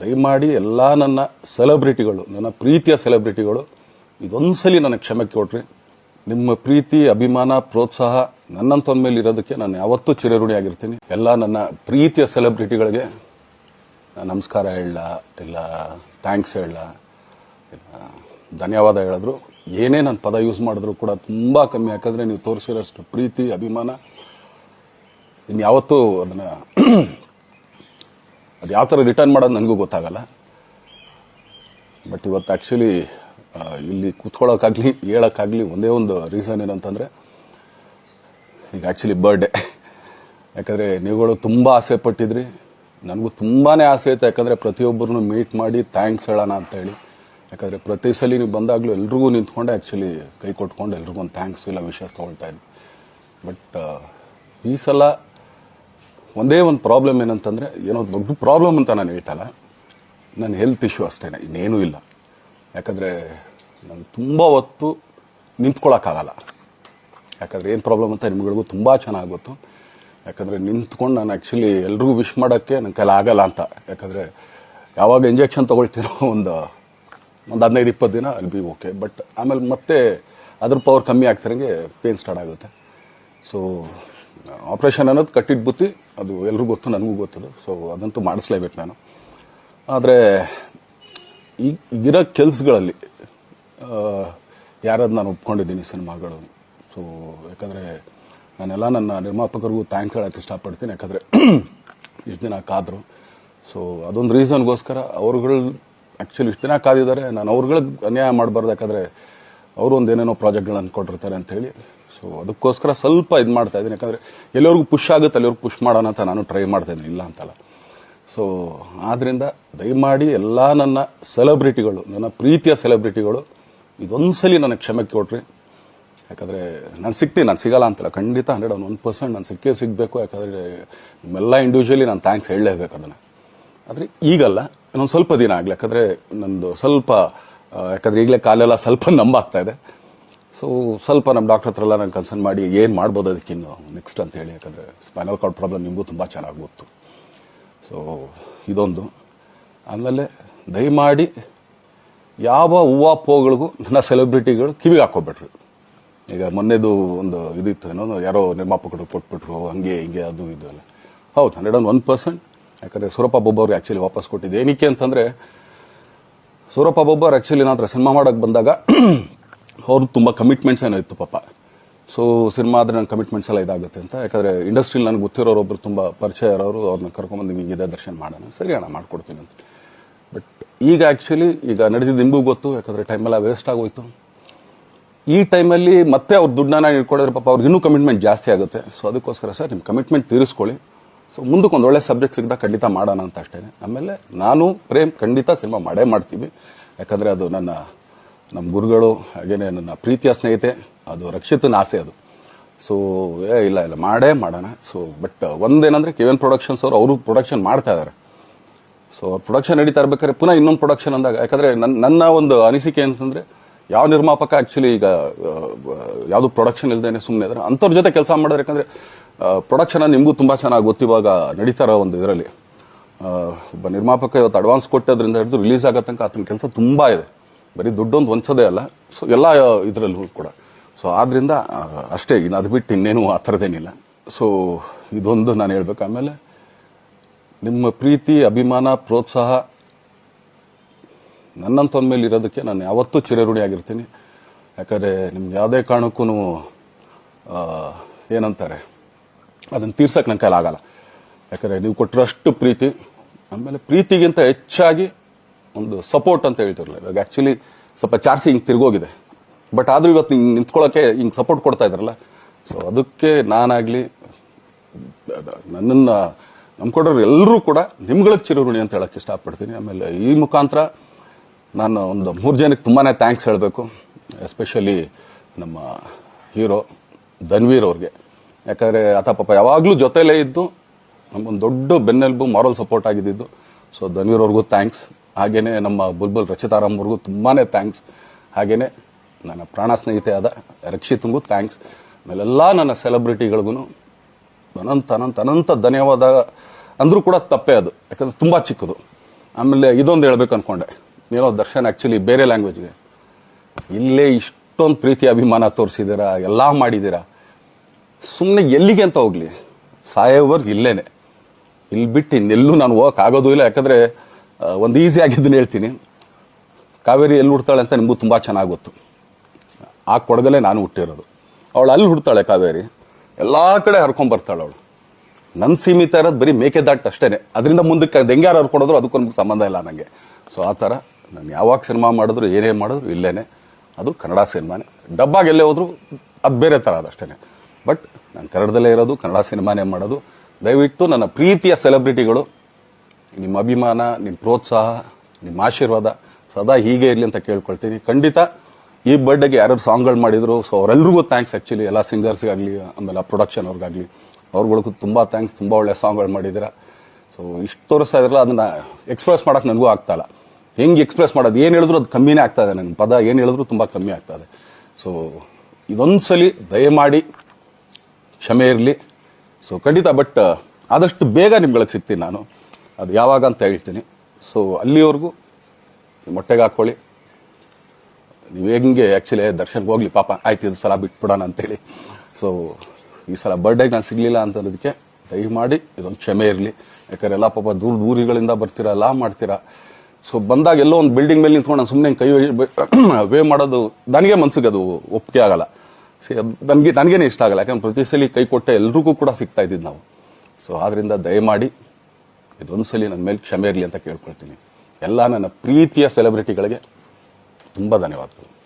ದಯಮಾಡಿ ಎಲ್ಲ ನನ್ನ ಸೆಲೆಬ್ರಿಟಿಗಳು, ನನ್ನ ಪ್ರೀತಿಯ ಸೆಲೆಬ್ರಿಟಿಗಳು, ಇದೊಂದ್ಸಲಿ ನನಗೆ ಕ್ಷಮೆ ಕೊಟ್ರಿ. ನಿಮ್ಮ ಪ್ರೀತಿ, ಅಭಿಮಾನ, ಪ್ರೋತ್ಸಾಹ ನನ್ನಂತೊಂದ ಮೇಲೆ ಇರೋದಕ್ಕೆ ನಾನು ಯಾವತ್ತೂ ಚಿರಋಣಿಯಾಗಿರ್ತೀನಿ. ಎಲ್ಲ ನನ್ನ ಪ್ರೀತಿಯ ಸೆಲೆಬ್ರಿಟಿಗಳಿಗೆ ನಮಸ್ಕಾರ ಹೇಳ ಇಲ್ಲ ಥ್ಯಾಂಕ್ಸ್ ಹೇಳ ಧನ್ಯವಾದ ಹೇಳಿದ್ರು. ಏನೇ ನಾನು ಪದ ಯೂಸ್ ಮಾಡಿದ್ರು ಕೂಡ ತುಂಬ ಕಮ್ಮಿ, ಯಾಕಂದರೆ ನೀವು ತೋರಿಸಿರೋಷ್ಟು ಪ್ರೀತಿ, ಅಭಿಮಾನ. ಇನ್ನು ಯಾವತ್ತೂ ಅದನ್ನು ಅದು ಯಾವ ಥರ ರಿಟರ್ನ್ ಮಾಡೋದು ನನಗೂ ಗೊತ್ತಾಗಲ್ಲ. ಬಟ್ ಇವತ್ತು ಆ್ಯಕ್ಚುಲಿ ಇಲ್ಲಿ ಕೂತ್ಕೊಳ್ಳೋಕ್ಕಾಗಲಿ, ಹೇಳೋಕ್ಕಾಗಲಿ ಒಂದೇ ಒಂದು ರೀಸನ್ ಏನಂತಂದರೆ, ಈಗ ಆ್ಯಕ್ಚುಲಿ ಬರ್ಡೇ ಯಾಕಂದರೆ ನೀವುಗಳು ತುಂಬ ಆಸೆ ಪಟ್ಟಿದ್ರಿ. ನನಗೂ ತುಂಬಾ ಆಸೆ ಇತ್ತು ಯಾಕಂದರೆ ಪ್ರತಿಯೊಬ್ಬರನ್ನು ಮೀಟ್ ಮಾಡಿ ಥ್ಯಾಂಕ್ಸ್ ಹೇಳೋಣ ಅಂತೇಳಿ. ಯಾಕಂದರೆ ಪ್ರತಿ ಸಲ ನೀವು ಬಂದಾಗಲೂ ಎಲ್ರಿಗೂ ನಿಂತ್ಕೊಂಡೆ ಆ್ಯಕ್ಚುಲಿ ಕೈ ಕೊಟ್ಕೊಂಡು ಎಲ್ರಿಗೂ ಒಂದು ಥ್ಯಾಂಕ್ಸ್ ಇಲ್ಲ ವಿಷಯ ತೊಗೊಳ್ತಾ ಇದ್ದೀನಿ ಬಟ್ ಈ ಸಲ ಒಂದೇ ಒಂದು ಪ್ರಾಬ್ಲಮ್ ಏನಂತಂದರೆ, ಏನೋ ದೊಡ್ಡ ಪ್ರಾಬ್ಲಮ್ ಅಂತ ನಾನು ಹೇಳ್ತಲ್ಲ, ನನ್ನ ಹೆಲ್ತ್ ಇಶ್ಯೂ ಅಷ್ಟೇ ಇನ್ನೇನೂ ಇಲ್ಲ. ಯಾಕಂದರೆ ನಾನು ತುಂಬ ಹೊತ್ತು ನಿಂತ್ಕೊಳ್ಳೋಕ್ಕಾಗಲ್ಲ ಯಾಕಂದರೆ ಏನು ಪ್ರಾಬ್ಲಮ್ ಅಂತ ನಿಮ್ಗಳಿಗೂ ತುಂಬ ಚೆನ್ನಾಗಿ ಗೊತ್ತು. ಯಾಕಂದರೆ ನಿಂತ್ಕೊಂಡು ನಾನು ಆ್ಯಕ್ಚುಲಿ ಎಲ್ರಿಗೂ ವಿಶ್ ಮಾಡೋಕ್ಕೆ ನನ್ನ ಕೈಲಿ ಆಗಲ್ಲ ಅಂತ. ಯಾಕಂದರೆ ಯಾವಾಗ ಇಂಜೆಕ್ಷನ್ ತೊಗೊಳ್ತೀನೋ ಒಂದು ಒಂದು ಹದಿನೈದು, ಇಪ್ಪತ್ತು ದಿನ ಅಲ್ಲಿ ಬಿ ಓಕೆ ಬಟ್ ಆಮೇಲೆ ಮತ್ತೆ ಅದ್ರ ಪವರ್ ಕಮ್ಮಿ ಆಗ್ತಿರಂಗೆ ಪೇನ್ ಸ್ಟಾರ್ಟ್ ಆಗುತ್ತೆ. ಸೊ ಆಪ್ರೇಷನ್ ಅನ್ನೋದು ಕಟ್ಟಿಟ್ಟು ಬುತ್ತಿ, ಅದು ಎಲ್ರಿಗೂ ಗೊತ್ತು, ನನಗೂ ಗೊತ್ತದು. ಸೊ ಅದಂತೂ ಮಾಡಿಸ್ಲೇಬೇಕು ನಾನು. ಆದರೆ ಈಗ ಈಗಿರೋ ಕೆಲಸಗಳಲ್ಲಿ ಯಾರಾದ್ರು ನಾನು ಒಪ್ಕೊಂಡಿದ್ದೀನಿ ಸಿನಿಮಾಗಳು. ಸೊ ಯಾಕಂದರೆ, ನಾನೆಲ್ಲ ನನ್ನ ನಿರ್ಮಾಪಕರಿಗೂ ಥ್ಯಾಂಕ್ಸ್ ಹೇಳೋಕ್ಕೆ ಇಷ್ಟಪಡ್ತೀನಿ. ಯಾಕಂದರೆ, ಇಷ್ಟು ದಿನ ಕಾದರು. ಸೊ ಅದೊಂದು ರೀಸನ್ಗೋಸ್ಕರ ಅವ್ರುಗಳು ಆ್ಯಕ್ಚುಲಿ ಇಷ್ಟು ದಿನ ಕಾದಿದ್ದಾರೆ. ನಾನು ಅವ್ರುಗಳಿಗೆ ಅನ್ಯಾಯ ಮಾಡಬಾರ್ದು. ಯಾಕಂದರೆ, ಅವರು ಒಂದು ಏನೇನೋ ಪ್ರಾಜೆಕ್ಟ್ಗಳನ್ನು ಕೊಟ್ಟಿರ್ತಾರೆ ಅಂಥೇಳಿ ಸೊ ಅದಕ್ಕೋಸ್ಕರ ಸ್ವಲ್ಪ ಇದು ಮಾಡ್ತಾ ಇದ್ದೀನಿ. ಯಾಕಂದರೆ ಎಲ್ಲರಿಗೂ ಪುಷ್ ಆಗುತ್ತೆ ಅಲ್ಲಿವ್ರಿಗೆ ಪುಷ್ ಮಾಡೋಣ ಅಂತ ನಾನು ಟ್ರೈ ಮಾಡ್ತಾ ಇದ್ದೀನಿ. ಇಲ್ಲ ಅಂತಲ್ಲ. ಸೊ ಆದ್ದರಿಂದ ದಯಮಾಡಿ ಎಲ್ಲ ನನ್ನ ಸೆಲೆಬ್ರಿಟಿಗಳು ನನ್ನ ಪ್ರೀತಿಯ ಸೆಲೆಬ್ರಿಟಿಗಳು ಇದೊಂದ್ಸಲಿ ನನಗೆ ಕ್ಷಮೆ ಕೊಟ್ರಿ. ಯಾಕಂದರೆ ನಾನು ಸಿಗ್ತೀನಿ, ನಾನು ಸಿಗಲ್ಲ ಅಂತಲ್ಲ. ಖಂಡಿತ ಹಂಡ್ರೆಡ್ ಒನ್ ಒನ್ ಪರ್ಸೆಂಟ್ ನಾನು ಸಿಕ್ಕೇ ಸಿಗಬೇಕು. ಯಾಕಂದರೆ ನಿಮ್ಮೆಲ್ಲ ಇಂಡಿವಿಜುವಲಿ ನಾನು ಥ್ಯಾಂಕ್ಸ್ ಹೇಳಲೇಬೇಕು ಅದನ್ನು. ಆದರೆ ಈಗಲ್ಲ, ಇನ್ನೊಂದು ಸ್ವಲ್ಪ ದಿನ ಆಗಲಿ. ಯಾಕಂದರೆ ನಂದು ಸ್ವಲ್ಪ ಯಾಕಂದರೆ ಈಗಲೇ ಕಾಲೆಲ್ಲ ಸ್ವಲ್ಪ ನಂಬಾಗ್ತಾ ಇದೆ. ಸೊ ಸ್ವಲ್ಪ ನಮ್ಮ ಡಾಕ್ಟರ್ ಹತ್ರ ಎಲ್ಲ ನಾನು ಕನ್ಸರ್ನ್ ಮಾಡಿ ಏನು ಮಾಡ್ಬೋದು ಅದಕ್ಕಿನ್ನು ನೆಕ್ಸ್ಟ್ ಅಂತ ಹೇಳಿ. ಯಾಕಂದರೆ ಸ್ಪೈನಲ್ ಕಾರ್ಡ್ ಪ್ರಾಬ್ಲಮ್ ನಿಮಗೂ ತುಂಬ ಚೆನ್ನಾಗಿ ಗೊತ್ತು. ಸೊ ಇದೊಂದು. ಆಮೇಲೆ ದಯಮಾಡಿ ಯಾವ ಹೂವು ಪೋಗಳಿಗೂ ನನ್ನ ಸೆಲೆಬ್ರಿಟಿಗಳು ಕಿವಿಗೆ ಹಾಕೋಬೇಡ್ರಿ ಈಗ ಮೊನ್ನೆದು ಒಂದು ಇದಿತ್ತು, ಏನೋ ಯಾರೋ ನಿರ್ಮಾಪಕರು ಕೊಟ್ಬಿಟ್ರು, ಹಂಗೆ ಹಿಂಗೆ ಅದು ಇದು ಎಲ್ಲ. ಹೌದು ಹಂಡ್ರೆಡ್ ಆ್ಯಂಡ್ ಒನ್ ಪರ್ಸೆಂಟ್ ಯಾಕಂದರೆ ಸೂರಪ್ಪ ಬೊಬ್ಬ ಆ್ಯಕ್ಚುಲಿ ವಾಪಸ್ ಕೊಟ್ಟಿದ್ದು ಏನಕ್ಕೆ ಅಂತಂದರೆ, ಸೂರಪ್ಪ ಬೊಬ್ಬರ್ ಆ್ಯಕ್ಚುಲಿ ನಾನು ಸಿನಿಮಾ ಮಾಡೋಕ್ಕೆ ಬಂದಾಗ ಅವ್ರದ್ದು ತುಂಬ ಕಮಿಟ್ಮೆಂಟ್ಸ್ ಏನೋ ಇತ್ತು ಪಾಪ. ಸೊ ಸಿನಿಮಾ ಆದರೆ ನನ್ನ ಕಮಿಟ್ಮೆಂಟ್ಸ್ ಎಲ್ಲ ಇದಾಗುತ್ತೆ ಅಂತ. ಯಾಕಂದರೆ ಇಂಡಸ್ಟ್ರಿಲಿ ನನಗೆ ಗೊತ್ತಿರೋರು ಒಬ್ರು ತುಂಬ ಪರಿಚಯ ಇರೋರು ಅವ್ರನ್ನ ಕರ್ಕೊಂಬಂದು ನಿಮಗೆ ಇದೇ ದರ್ಶನ ಮಾಡೋಣ, ಸರಿ ಅಣ್ಣ ಮಾಡ್ಕೊಡ್ತೀನಿ ಅಂತ. ಬಟ್ ಈಗ ಆ್ಯಕ್ಚುಲಿ ಈಗ ನಡೆದಿದ್ದು ನಿಮಗೂ ಗೊತ್ತು, ಯಾಕಂದರೆ ಟೈಮೆಲ್ಲ ವೇಸ್ಟ್ ಆಗೋಯ್ತು. ಈ ಟೈಮಲ್ಲಿ ಮತ್ತೆ ಅವ್ರ ದುಡ್ಡನ್ನ ಇಟ್ಕೊಳ್ಳೋದ್ರೆ ಪಾಪ ಅವ್ರಿಗೆ ಇನ್ನೂ ಕಮಿಟ್ಮೆಂಟ್ ಜಾಸ್ತಿ ಆಗುತ್ತೆ. ಸೊ ಅದಕ್ಕೋಸ್ಕರ ಸರ್ ನಿಮ್ಮ ಕಮಿಟ್ಮೆಂಟ್ ತೀರಿಸ್ಕೊಳ್ಳಿ. ಸೊ ಮುಂದಕ್ಕೆ ಒಂದು ಒಳ್ಳೆ ಸಬ್ಜೆಕ್ಟ್ ಸಿಗ್ದಾಗ ಖಂಡಿತ ಮಾಡೋಣ ಅಂತ ಅಷ್ಟೇ ಆಮೇಲೆ ನಾನು, ಪ್ರೇಮ್ ಖಂಡಿತ ಸಿನಿಮಾ ಮಾಡೇ ಮಾಡ್ತೀವಿ. ಯಾಕಂದರೆ ಅದು ನನ್ನ ನಮ್ಮ ಗುರುಗಳು ಹಾಗೇನೆ ನನ್ನ ಪ್ರೀತಿಯ ಸ್ನೇಹಿತೆ, ಅದು ರಕ್ಷಿತನ ಆಸೆ ಅದು. ಸೊ ಏ, ಇಲ್ಲ ಇಲ್ಲ, ಮಾಡೇ ಮಾಡೋಣ. ಸೊ ಬಟ್ ಒಂದೇನಂದ್ರೆ ಕೆ ಎನ್ ಪ್ರೊಡಕ್ಷನ್ಸ್ ಅವರು ಅವರು ಪ್ರೊಡಕ್ಷನ್ ಮಾಡ್ತಾ ಇದ್ದಾರೆ ಸೊ ಪ್ರೊಡಕ್ಷನ್ ನಡೀತಾ ಇರ್ಬೇಕಾದ್ರೆ ಪುನಃ ಇನ್ನೊಂದು ಪ್ರೊಡಕ್ಷನ್ ಅಂದಾಗ, ಯಾಕಂದರೆ ನನ್ನ ನನ್ನ ಒಂದು ಅನಿಸಿಕೆ ಅಂತಂದರೆ ಯಾವ ನಿರ್ಮಾಪಕ ಆ್ಯಕ್ಚುಲಿ ಈಗ ಯಾವುದು ಪ್ರೊಡಕ್ಷನ್ ಇಲ್ಲದೇ ಸುಮ್ಮನೆ ಇದ್ದಾರೆ ಅಂಥವ್ರ ಜೊತೆ ಕೆಲಸ ಮಾಡಿದ್ರೆ. ಯಾಕಂದರೆ ಪ್ರೊಡಕ್ಷನ್ ನಿಮಗೂ ತುಂಬ ಚೆನ್ನಾಗಿ ಗೊತ್ತಿವಾಗ ನಡೀತಾರೆ ಒಂದು ಇದರಲ್ಲಿ. ಒಬ್ಬ ನಿರ್ಮಾಪಕ ಇವತ್ತು ಅಡ್ವಾನ್ಸ್ ಕೊಟ್ಟದ್ರಿಂದ ಹಿಡಿದು ರಿಲೀಸ್ ಆಗೋ ತನಕ ಆತನ ಕೆಲಸ ತುಂಬ ಇದೆ. ಬರೀ ದುಡ್ಡೊಂದು ಒಂದ್ಸದೇ ಅಲ್ಲ. ಸೊ ಎಲ್ಲ ಇದರಲ್ಲೂ ಕೂಡ. ಸೊ ಆದ್ರಿಂದ ಅಷ್ಟೇ, ಇನ್ನು ಅದು ಬಿಟ್ಟು ಇನ್ನೇನು ಆ ಥರದೇನಿಲ್ಲ ಸೊ ಇದೊಂದು ನಾನು ಹೇಳ್ಬೇಕು. ಆಮೇಲೆ, ನಿಮ್ಮ ಪ್ರೀತಿ, ಅಭಿಮಾನ, ಪ್ರೋತ್ಸಾಹ ನನ್ನಂತೊಂದ ಮೇಲೆ ಇರೋದಕ್ಕೆ ನಾನು ಯಾವತ್ತೂ ಚಿರಋಣಿಯಾಗಿರ್ತೀನಿ ಯಾಕಂದರೆ, ನಿಮ್ಗೆ ಯಾವುದೇ ಕಾರಣಕ್ಕೂ ಏನಂತಾರೆ, ಅದನ್ನು ತೀರ್ಸಕ್ಕೆ ನನ್ನ ಕೈಲಾಗಲ್ಲ. ಯಾಕಂದರೆ, ನೀವು ಕೊಟ್ಟಿರೋಷ್ಟು ಪ್ರೀತಿ, ಆಮೇಲೆ ಪ್ರೀತಿಗಿಂತ ಹೆಚ್ಚಾಗಿ ಒಂದು ಸಪೋರ್ಟ್ ಅಂತ ಹೇಳ್ತಿರಲಿಲ್ಲ. ಇವಾಗ ಆ್ಯಕ್ಚುಲಿ ಸ್ವಲ್ಪ ಚಾರ್ಸಿ ಹಿಂಗೆ ತಿರುಗೋಗಿದೆ. ಬಟ್ ಆದರೂ ಇವತ್ತು ಹಿಂಗೆ ನಿಂತ್ಕೊಳ್ಳೋಕ್ಕೆ ಹಿಂಗೆ ಸಪೋರ್ಟ್ ಕೊಡ್ತಾ ಇದ್ರಲ್ಲ. ಸೊ ಅದಕ್ಕೆ ನಾನಾಗಲಿ, ನನ್ನನ್ನು ನಂಬ್ಕೊಡೋರು ಎಲ್ಲರೂ ಕೂಡ ನಿಮ್ಗಳಿಗೆ ಚಿರಋಣಿ ಅಂತ ಹೇಳಕ್ಕೆ ಇಷ್ಟಪಡ್ತೀನಿ. ಆಮೇಲೆ ಈ ಮುಖಾಂತರ ನಾನು ಒಂದು ಮೂರು ಜನಕ್ಕೆ ತುಂಬಾ ಥ್ಯಾಂಕ್ಸ್ ಹೇಳಬೇಕು. ಎಸ್ಪೆಷಲಿ ನಮ್ಮ ಹೀರೋ ಧನ್ವೀರ್ ಅವ್ರಿಗೆ. ಯಾಕಂದರೆ ಆತ ಪಾಪ ಯಾವಾಗಲೂ ಜೊತೆಲೇ ಇದ್ದು ನಮಗೊಂದು ದೊಡ್ಡ ಬೆನ್ನೆಲುಬು ಮಾರಲ್ ಸಪೋರ್ಟ್ ಆಗಿದ್ದು ಸೊ ಧನ್ವೀರ್ ಅವ್ರಿಗೂ ಥ್ಯಾಂಕ್ಸ್ ಹಾಗೇನೆ ನಮ್ಮ ಬುಲ್ಬುಲ್ ರಚಿತಾರಾಮ್ ಅವ್ರಿಗೂ ತುಂಬಾ ಥ್ಯಾಂಕ್ಸ್ ಹಾಗೇನೆ ನನ್ನ ಪ್ರಾಣ ಸ್ನೇಹಿತೆ ಆದ ರಕ್ಷಿತ್ಗೂ ಥ್ಯಾಂಕ್ಸ್ ಆಮೇಲೆಲ್ಲ ನನ್ನ ಸೆಲೆಬ್ರಿಟಿಗಳಿಗೂ ಅನಂತ ಅನಂತ ಅನಂತ ಧನ್ಯವಾದ ಅಂದರೂ ಕೂಡ ತಪ್ಪೇ ಅದು. ಯಾಕಂದ್ರೆ ತುಂಬ ಚಿಕ್ಕದು. ಆಮೇಲೆ ಇದೊಂದು ಹೇಳ್ಬೇಕು ಅಂದ್ಕೊಂಡೆ ಏನೋ ದರ್ಶನ್ ಆ್ಯಕ್ಚುಲಿ ಬೇರೆ ಲ್ಯಾಂಗ್ವೇಜ್ಗೆ ಇಲ್ಲೇ ಇಷ್ಟೊಂದು ಪ್ರೀತಿ ಅಭಿಮಾನ ತೋರಿಸಿದ್ದೀರಾ ಎಲ್ಲ ಮಾಡಿದ್ದೀರಾ ಸುಮ್ಮನೆ ಎಲ್ಲಿಗೆ ಅಂತ ಹೋಗಲಿ. ಸಾಯೋವರ್ಗೆ ಇಲ್ಲೇನೆ. ಇಲ್ಲಿ ಬಿಟ್ಟು ಇನ್ನೆಲ್ಲೂ ನಾನು ಹೋಗೋಕ್ಕಾಗೋದು ಇಲ್ಲ. ಯಾಕಂದ್ರೆ ಒಂದು ಈಸಿ ಆಗಿದ್ದನ್ನು ಹೇಳ್ತೀನಿ. ಕಾವೇರಿ ಎಲ್ಲಿ ಹುಡ್ತಾಳೆ ಅಂತ ನಿಮಗೂ ತುಂಬ ಚೆನ್ನಾಗಿ ಗೊತ್ತು. ಆ ಕೊಡಗಲೇ ನಾನು ಹುಟ್ಟಿರೋದು. ಅವಳು ಅಲ್ಲಿ ಹುಡ್ತಾಳೆ ಕಾವೇರಿ. ಎಲ್ಲ ಕಡೆ ಹರ್ಕೊಂಬರ್ತಾಳೆ ಅವಳು. ನನ್ನ ಸೀಮಿತ ಇರೋದು ಬರೀ ಮೇಕೆದಾಟ್ ಅಷ್ಟೇ ಅದರಿಂದ ಮುಂದಕ್ಕೆ ದೆಂಗ್ಯಾರು ಹೆಂಗ್ಯಾರು ಹರ್ಕೊಡೋದ್ರು ಅದಕ್ಕೂ ನಮ್ಗೆ ಸಂಬಂಧ ಇಲ್ಲ ನನಗೆ ಸೊ ಆ ಥರ ನಾನು ಯಾವಾಗ ಸಿನಿಮಾ ಮಾಡಿದ್ರು, ಏನೇ ಮಾಡಿದ್ರು ಇಲ್ಲೇ ಅದು ಕನ್ನಡ ಸಿನಿಮಾನೇ. ಡಬ್ಬಾಗ ಎಲ್ಲೇ ಹೋದ್ರು ಅದು ಬೇರೆ ಥರ ಅದಷ್ಟೇ ಬಟ್ ನಾನು ಕನ್ನಡದಲ್ಲೇ ಇರೋದು, ಕನ್ನಡ ಸಿನಿಮಾನೇ ಮಾಡೋದು. ದಯವಿಟ್ಟು ನನ್ನ ಪ್ರೀತಿಯ ಸೆಲೆಬ್ರಿಟಿಗಳು ನಿಮ್ಮ ಅಭಿಮಾನ ನಿಮ್ಮ ಪ್ರೋತ್ಸಾಹ, ನಿಮ್ಮ ಆಶೀರ್ವಾದ ಸದಾ ಹೀಗೆ ಇರಲಿ ಅಂತ ಕೇಳ್ಕೊಳ್ತೀನಿ. ಖಂಡಿತ ಈ ಬರ್ಡೇಗೆ ಯಾರ್ಯಾರು ಸಾಂಗ್ಗಳು ಮಾಡಿದ್ರು ಸೊ ಅವರೆಲ್ರಿಗೂ ಥ್ಯಾಂಕ್ಸ್ ಆ್ಯಕ್ಚುಲಿ ಎಲ್ಲ ಸಿಂಗರ್ಸ್ಗಾಗಲಿ ಆಮೇಲೆ ಪ್ರೊಡಕ್ಷನ್ ಅವ್ರಿಗಾಗಲಿ. ಅವ್ರಗಳಿಗೂ ತುಂಬ ಥ್ಯಾಂಕ್ಸ್ ತುಂಬ ಒಳ್ಳೆ ಸಾಂಗ್ಗಳು ಮಾಡಿದ್ದೀರಾ ಸೊ ಇಷ್ಟು ತೋರಿಸ್ತಾ ಇದ್ರಲ್ಲ, ಅದನ್ನು ಎಕ್ಸ್ಪ್ರೆಸ್ ಮಾಡೋಕೆ ನನಗೂ ಆಗ್ತಾಯಿಲ್ಲ ಹೆಂಗೆ ಎಕ್ಸ್ಪ್ರೆಸ್ ಮಾಡೋದು, ಏನು ಹೇಳಿದ್ರು ಅದು ಕಮ್ಮಿನೇ ಆಗ್ತಾ ಇದೆ ನನ್ನ ಪದ ಏನು ಹೇಳಿದ್ರು ತುಂಬ ಕಮ್ಮಿ ಆಗ್ತಾ ಇದೆ. ಸೊ ಇದೊಂದ್ಸಲಿ ದಯಮಾಡಿ ಕ್ಷಮೆ ಇರಲಿ. ಸೊ ಖಂಡಿತ ಬಟ್ ಆದಷ್ಟು ಬೇಗ ನಿಮ್ಗಳಿಗೆ ಸಿಗ್ತೀನಿ ನಾನು. ಅದು ಯಾವಾಗ ಅಂತ ಹೇಳ್ತೀನಿ. ಸೊ ಅಲ್ಲಿವರೆಗೂ ಮೊಟ್ಟೆಗೆ ಹಾಕ್ಕೊಳ್ಳಿ. ನೀವು ಹೆಂಗೆ ಆ್ಯಕ್ಚುಲಿ ದರ್ಶನಕ್ಕೆ ಹೋಗ್ಲಿ, ಪಾಪ ಆಯ್ತು, ಇದು ಸಲ ಬಿಟ್ಬಿಡೋಣ ಅಂತೇಳಿ. ಸೊ ಈ ಸಲ ಬರ್ಡೇಗೆ ನಾನು ಸಿಗಲಿಲ್ಲ ಅಂತಂದದಕ್ಕೆ ದಯಮಾಡಿ ಇದೊಂದು ಕ್ಷಮೆ ಇರಲಿ. ಯಾಕಂದ್ರೆ ಎಲ್ಲ ಪಾಪ ದೂರ ದೂರಿಗಳಿಂದ ಬರ್ತೀರಾ, ಎಲ್ಲ ಮಾಡ್ತೀರಾ. ಸೊ ಬಂದಾಗ ಎಲ್ಲೋ ಒಂದು ಬಿಲ್ಡಿಂಗ್ ಮೇಲೆ ನಿಂತ್ಕೊಂಡು ನಾನು ಸುಮ್ಮನೆ ಕೈ ವೇ ಮಾಡೋದು ನನಗೆ ಮನ್ಸಿಗೆ ಅದು ಒಪ್ಪಿಗೆ ಆಗಲ್ಲ. ಸೊ ನನಗೆ, ನನಗೇನೆ ಇಷ್ಟ ಆಗಲ್ಲ. ಯಾಕಂದ್ರೆ ಪ್ರತಿ ಸಲ ಕೈ ಕೊಟ್ಟೆ ಎಲ್ರಿಗೂ ಕೂಡ ಸಿಗ್ತಾ ಇದ್ದಿದ್ದು ನಾವು. ಸೊ ಆದ್ದರಿಂದ ದಯಮಾಡಿ ಇದೊಂದ್ಸಲಿ ನನ್ನ ಮೇಲೆ ಕ್ಷಮೆ ಇರಲಿ ಅಂತ ಕೇಳ್ಕೊಳ್ತೀನಿ. ಎಲ್ಲ ನನ್ನ ಪ್ರೀತಿಯ ಸೆಲೆಬ್ರಿಟಿಗಳಿಗೆ ತುಂಬ ಧನ್ಯವಾದಗಳು.